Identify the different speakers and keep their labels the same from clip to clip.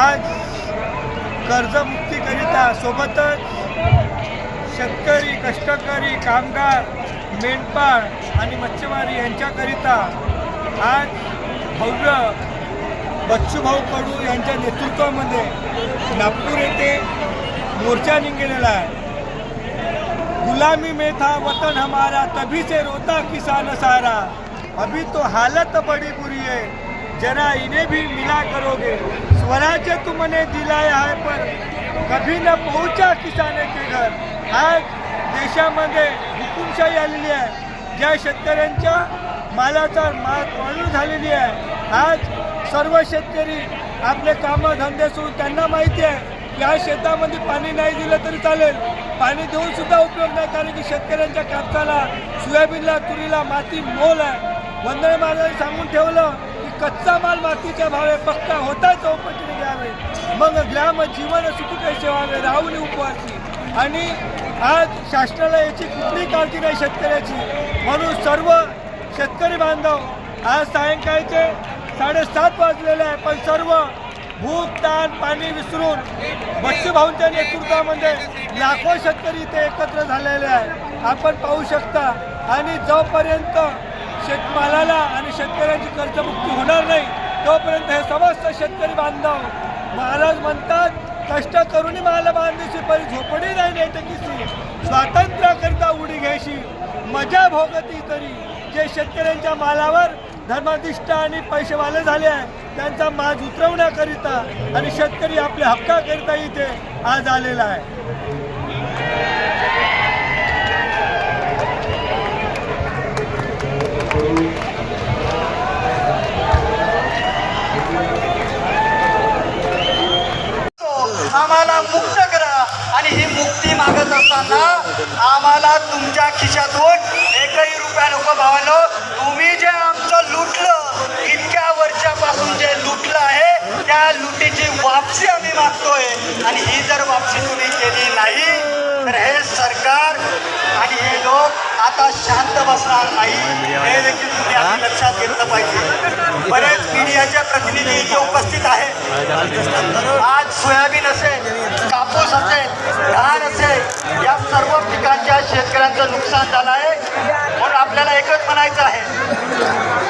Speaker 1: आज कर्जमुक्तीकरिता सोबतच शेतकरी कष्टकरी कामगार मेंढपाळ आणि मच्छीमारी यांच्याकरिता आज भव्य बच्चूभाऊ कडू यांच्या नेतृत्वामध्ये नागपूर येथे मोर्चा निघेलेला आहे. गुलामी में था वतन हमारा तभी से रोता किसान सारा. अभी तो हालत बड़ी बुरी आहे जरा इन्हें भी मिला करोगे। स्वराज्य तुमने दिलाया है पर कभी न पहुंचा किसान के घर। आज देशामध्ये हुकुमशाही आलेली आहे। ज्या शेतकऱ्यांच्या मालाचा माल वाढू झालेली आहे आज सर्व शेतकरी आपले कामं धंदे सोडून त्यांना माहिती आहे या शेतामध्ये पाणी नाही दिलं तरी चालेल. पाणी देऊन सुद्धा उपयोग नाही कारण की शेतकऱ्यांच्या कापसाला सोयाबीनला तुरीला माती मोल आहे. वंदने महाराजांनी सांगून ठेवलं कच्चा माल मातीच्या भावे पक्का होता चौपटीने घ्यावे. मग ग्राम जीवन सुखी कैसे व्हावे राहुल उपवासी. आणि आज शासनाला याची कुठली काळजी नाही शेतकऱ्याची. म्हणून सर्व शेतकरी बांधव आज सायंकाळचे साडेसात वाजलेले आहे पण सर्व भूक ताण पाणी विसरून बच्चूभाऊंच्या नेतृत्वामध्ये लाखो शेतकरी इथे एकत्र झालेले आहे आपण पाहू शकता. आणि जोपर्यंत शेतमालाला आणि शेतकऱ्यांची कर्जमुक्ती होणार नाही तोपर्यंत हे समस्त शेतकरी बांधव महाराज म्हणतात कष्ट करूनही मला बांधीशी परी झोपडी नाही नेटकीशी. स्वातंत्र्याकरिता उडी घ्यायची मजा भोगती तरी. जे शेतकऱ्यांच्या मालावर धर्माधिष्ठ आणि पैसेवाले झाले आहे त्यांचा माज उतरवण्याकरिता आणि शेतकरी आपल्या हक्काकरिता इथे आज आलेला आहे.
Speaker 2: आम्हाला मुक्त करा आणि ही मुक्ती मागत असताना आम्हाला तुमच्या खिशातून एकही रुपया नको भावानो. तुम्ही जे आमचं लुटलं इतक्या वर्षापासून जे लुटलं आहे त्या लुटीची वापसी आम्ही मागतोय. आणि ही जर वापसी तुम्ही केली नाही तर हे सरकार आणि हे लोक आता शांत बसणार नाही. हे देखील तुम्ही आम्ही लक्षात घेतलं पाहिजे. बरेच प्रतिनिधी इथे उपस्थित आहे आज सोयाबीन असेल कापूस असेल धान असेल या सर्व पिकांच्या शेतकऱ्यांचं नुकसान झालं आहे. म्हणून आपल्याला एकच म्हणायचं आहे.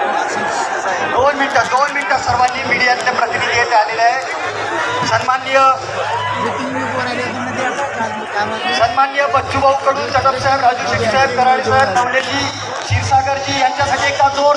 Speaker 2: दोन मिनटं दोन मिनटं सर्वांनी मीडियातले प्रतिनिधी येथे आलेले आहे सन्माननीय सन्माननीय बच्चूभाऊ कडू कदम साहेब राजू शेख साहेब कराळे साहेब नवलेजी क्षीरसागरजी यांच्यासाठी एकदा जोरदार